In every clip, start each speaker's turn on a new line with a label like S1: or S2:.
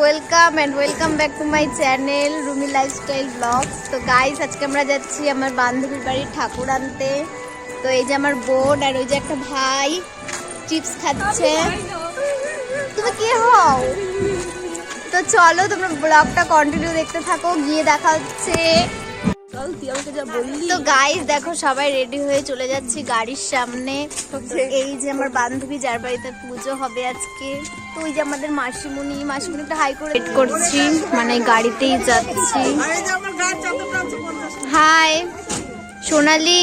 S1: Welcome and welcome back to my channel Rumi lifestyle blog তো guys আজকে আমরা যাচ্ছি আমার বান্ধবীর বাড়ির ঠাকুর আনতে। তো এই যে আমার বোন আর ওই যে একটা ভাই চিপস খাচ্ছে। তুমি কে হও? তো চলো তোমরা ব্লগটা কন্টিনিউ দেখতে থাকো, গিয়ে দেখা হচ্ছে। তো গাইস দেখো সবাই রেডি হয়ে চলে যাচ্ছি গাড়ির সামনে। তো এই যে আমার বান্ধবী যার বাড়িতে পুজো হবে আজকে তো ওই যে আমাদের মাসিমণি তো হাই করে ওয়েট করছি মানে গাড়িতেই যাচ্ছি। হাই সোনালি।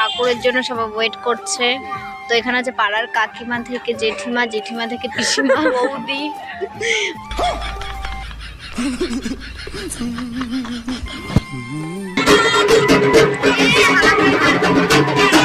S1: ঠাকুরের জন্য সবাই ওয়েট করছে। তো এখানে আছে পাড়ার কাকিমা থেকে জেঠিমা জেঠিমা থেকে পিসিমা। বৌদি।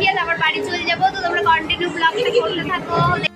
S1: দিয়ে আমার বাড়ি চলে যাব তো তোমরা কন্টিনিউ ব্লগটা করতে থাকো